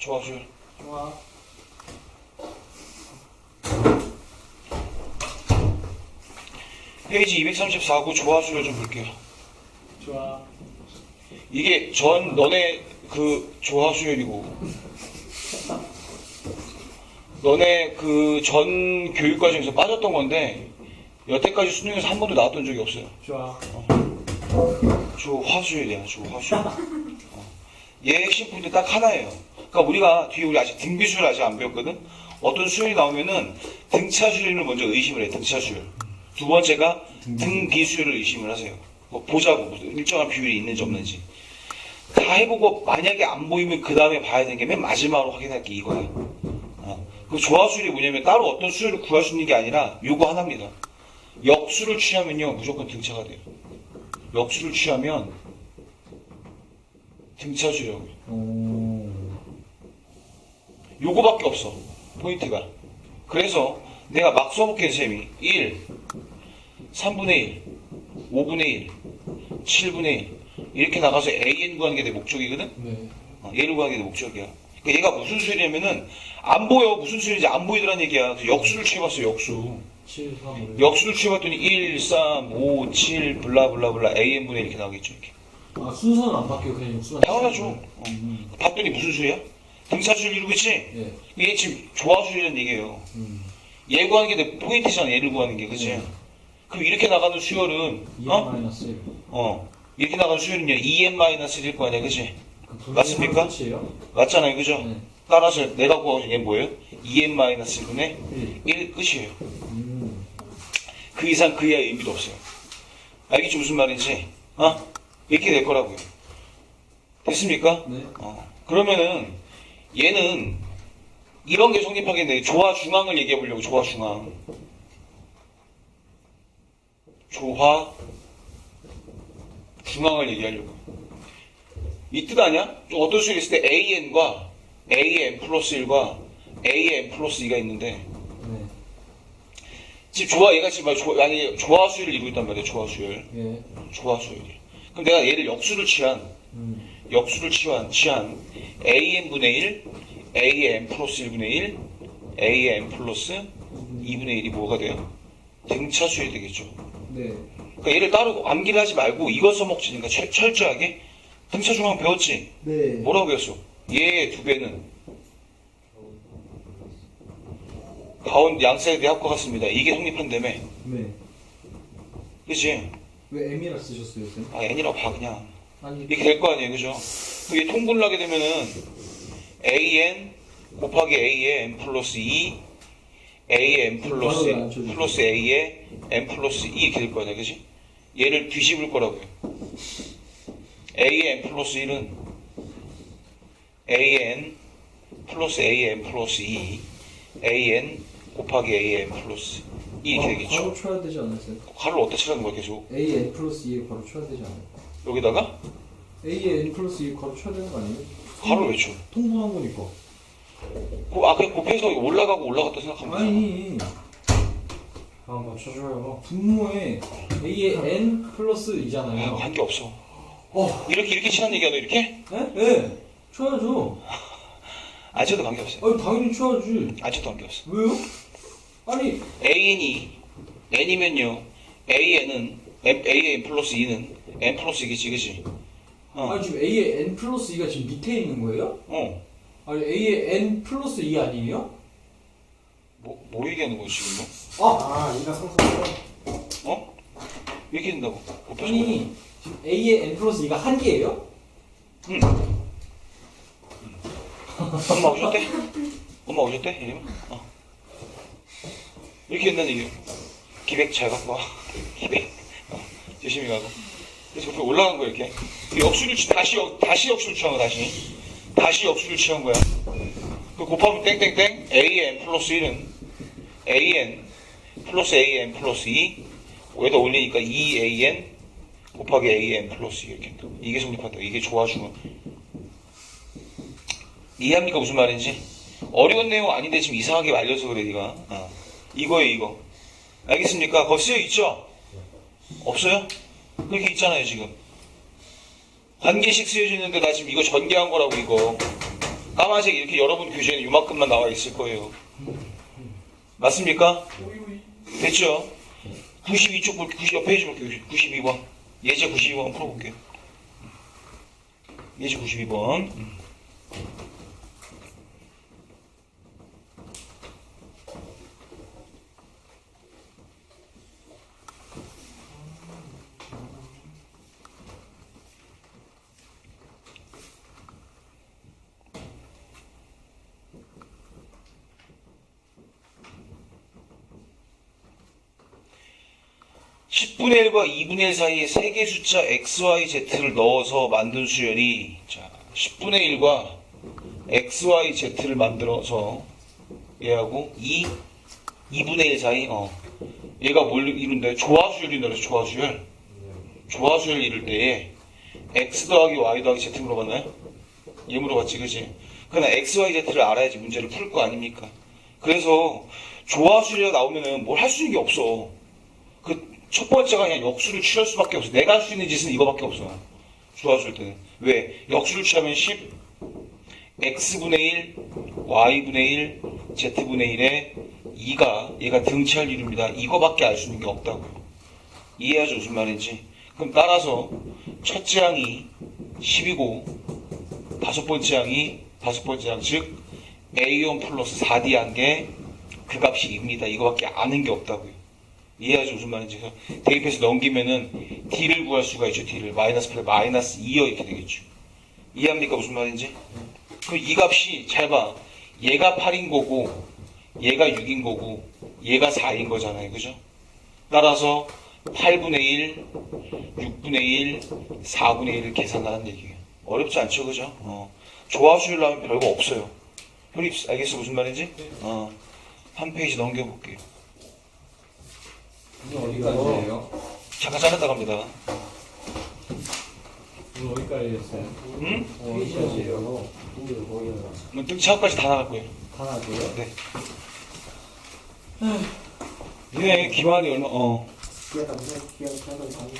조합수열. 좋아. 페이지 234구 조합수열 좀 볼게요. 좋아. 이게 전 너네 그 조합수열이고 너네 그 전 교육 과정에서 빠졌던 건데 여태까지 수능에서 한 번도 나왔던 적이 없어요. 좋아. 조화수열이야, 조화수열. 어. 얘 핵심 포인트 딱 하나예요. 그러니까 우리가 뒤에 우리 아직 등비수열 아직 안 배웠거든. 어떤 수열이 나오면은 등차 수열을 먼저 의심을 해. 등차 수열. 두 번째가 등비수열을 의심을 하세요. 뭐 보자고 일정한 비율이 있는지 없는지. 다 해보고 만약에 안 보이면 그 다음에 봐야 되는 게 맨 마지막으로 확인할 게 이거야. 어. 그 조화수열이 뭐냐면 따로 어떤 수열을 구할 수 있는 게 아니라 요거 하나입니다. 역수를 취하면요 무조건 등차가 돼요. 역수를 취하면 등차 수열. 오. 요거밖에 없어. 포인트가. 그래서 내가 막 써볼게, 쌤이. 1, 3분의 1, 5분의 1, 7분의 1. 이렇게 나가서 AN 구하는 게 내 목적이거든? 네. 어, 얘를 구하는 게 내 목적이야. 그러니까 얘가 무슨 수열이냐면은 안 보여. 무슨 수열인지 안 보이더란 얘기야. 그래서 역수를 취해봤어, 역수. 7, 3, 5. 역수를 취해봤더니 1, 3, 5, 7, 블라블라블라 AN분의 이렇게 나오겠죠, 이렇게. 아, 순서는 안 바뀌어. 그냥 육수만. 당연하죠. 어. 음. 봤더니 무슨 수야? 등차수열 이루고 있지? 예. 이게 지금 조화수열이라는 얘기예요. 음. 얘 구하는 게내 포인트잖아. 얘를 구하는 게, 그치? 네. 그럼 이렇게 나가는 수열은, 2 어? 마이너스 1. 어. 이렇게 나가는 수열은요, 2n-1일 거 아니야, 그치? 그 맞습니까? 맞잖아요, 그죠? 네. 따라서 내가 구하는 얘 뭐예요? 2n-1분의 1. 1 끝이에요. 음. 그 이상 그 이하의 의미도 없어요. 알겠지? 무슨 말인지? 어? 이렇게 될 거라고요. 됐습니까? 네. 어. 그러면은 얘는 이런 게 성립하겠네. 조화 중앙을 얘기해 보려고 조화 중앙. 조화 중앙을 얘기하려고. 이 뜻 아니야? 좀 어떤 수가 있을 때 AN과 AN 플러스 1과 AN 플러스 2가 있는데 네. 지금 조화 얘가 지금 조, 만약에 조화수열을 이루고 있단 말이야. 조화수열. 예. 조화수열이. 그럼 내가 얘를 역수를 취한 음. 역수를 취한, 취한 AN분의 1, AN 플러스 1분의 1, AN 플러스 2분의 1이 뭐가 돼요? 등차수열이 되겠죠. 네. 그러니까 얘를 따로 암기를 하지 말고 이거 써먹지니까 철, 철저하게 등차 중앙 배웠지? 네. 뭐라고 배웠어? 얘의 두 배는 가운데 양사이드 합과 같습니다. 이게 성립한다며. 네. 그치? 왜 M이라 쓰셨어요, 쌤? 아, n이라고 봐, 그냥. 이렇게 될 거 아니에요, 그죠? 그게 통분을 하게 되면은 an 곱하기 a의 n 플러스 2, a의 n 플러스. 플러스 a의 n 플러스 2 이렇게 될 거 아니야, 그지? 얘를 뒤집을 거라고요. a의 n 플러스 1은 an 플러스 a의 n 플러스 2, an 곱하기 a의 n 플러스 2 이렇게 되겠죠. 바로 쳐야 되지 않았어요? 가를 어디다 치라는 거야, 계속? A N 플러스 2에 바로 쳐야 되지 않아요? 여기다가 A N 플러스 2 바로 쳐야 되는 거 아니에요? 가를 왜 쳐? 통분한 거니까. 고- 아, 그냥 곱해서 올라가고 올라갔다 생각하면 되잖아. 아니. 한번 쳐줘요. 분모에 A의 N 플러스 2잖아요. 한게 없어. 어. 이렇게 이렇게 친한 얘기야 너 이렇게? 네? 네. 쳐야죠. 안 쳐도 관계 없어요. 아니, 당연히 쳐야지. 안 쳐도 관계 없어. 왜요? 아니, AN이 N이면요. AN은 M, AN 플러스 2는 N 플러스 2겠지, 그지? 어, 아니 지금 A의 N 플러스 2가 지금 밑에 있는 거예요? 어. 아니 A의 N 플러스 2 아니에요? 뭐, 뭐 얘기하는 거야 지금 너? 아! 아, 이가 상승했어. 어? 이렇게 된다고. 곱해서 아니 지금 A의 N 플러스 2가 한 개예요? 응. 엄마 오셨대? 엄마 오셨대? 이러면? 어. 이렇게 된다는 얘기야. 기백 잘 갖고 와. 기백. 어. 조심히 가고. 그래서 옆에 올라간 거야, 이렇게. 그 역수를, 취- 다시, 역, 다시 역수를 취한 거야, 다시. 다시 역수를 취한 거야. 그 곱하면 땡땡땡, AN 플러스 1은 AN 플러스 AN 플러스 2. 여기다 올리니까 2AN 곱하기 AN 플러스 2 이렇게. 이게 성립한다. 이게 좋아주면. 이해합니까? 무슨 말인지? 어려운 내용 아닌데 지금 이상하게 말려서 그래, 니가. 어. 이거예요, 이거. 알겠습니까? 거기 쓰여 있죠? 없어요? 그렇게 있잖아요, 지금. 한 개씩 쓰여져 있는데 나 지금 이거 전개한 거라고, 이거. 까만색 이렇게 여러분 교재에는 요만큼만 나와 있을 거예요. 맞습니까? 됐죠? 92쪽 볼, 90, 페이지 볼게요. 92번. 예제 92번 풀어볼게요. 예제 92번. 10분의 1과 2분의 1 사이에 세 개 숫자 x, y, z를 넣어서 만든 수열이 자 10분의 1과 x, y, z를 만들어서 얘하고 2, 2분의 1 사이 어 얘가 뭘 이룬다? 조화수열이 그래서 조화수열 조화수열 이룰 때에 x 더하기 y 더하기 z 물어봤나요? 얘 물어봤지 그지? 그러나 x, y, z를 알아야지 문제를 풀 거 아닙니까? 그래서 조화수열이 나오면은 뭘 할 수 있는 게 없어 그 첫 번째가 그냥 역수를 취할 수밖에 없어. 내가 할 수 있는 짓은 이거밖에 없어. 주어줄 때는. 왜? 역수를 취하면 10, x분의 1, y분의 1, z분의 1에 2가 얘가 등치할 이루입니다. 이거밖에 알 수 있는 게 없다고. 이해하죠? 무슨 말인지. 그럼 따라서 첫째 항이 10이고 다섯 번째 항이 다섯 번째 항, 즉 a1 플러스 4d 한 게 그 값이 2입니다. 이거밖에 아는 게 없다고요. 이해하죠 무슨 말인지 그래서 대입해서 넘기면은 d를 구할 수가 있죠 d를. 마이너스 8 마이너스 2여 이렇게 되겠죠. 이해합니까? 무슨 말인지? 그럼 이 값이 잘봐. 얘가 8인 거고 얘가 6인 거고 얘가 4인 거잖아요. 그죠? 따라서 8분의 1 6분의 1 4분의 1을 계산하는 얘기예요. 어렵지 않죠 그죠? 어. 조합수를 하면 별거 없어요. 형님 알겠어? 무슨 말인지? 어. 한 페이지 넘겨볼게요 오늘 어디까지예요? 잠깐 자르다 갑니다 오늘 어디까지 했어요? 응? 어디까지예요? 뭐 등차까지 다 나갈 거예요. 다 나고요? 네. 니네 기만이 얼마? 어. 나, 기억 안 나.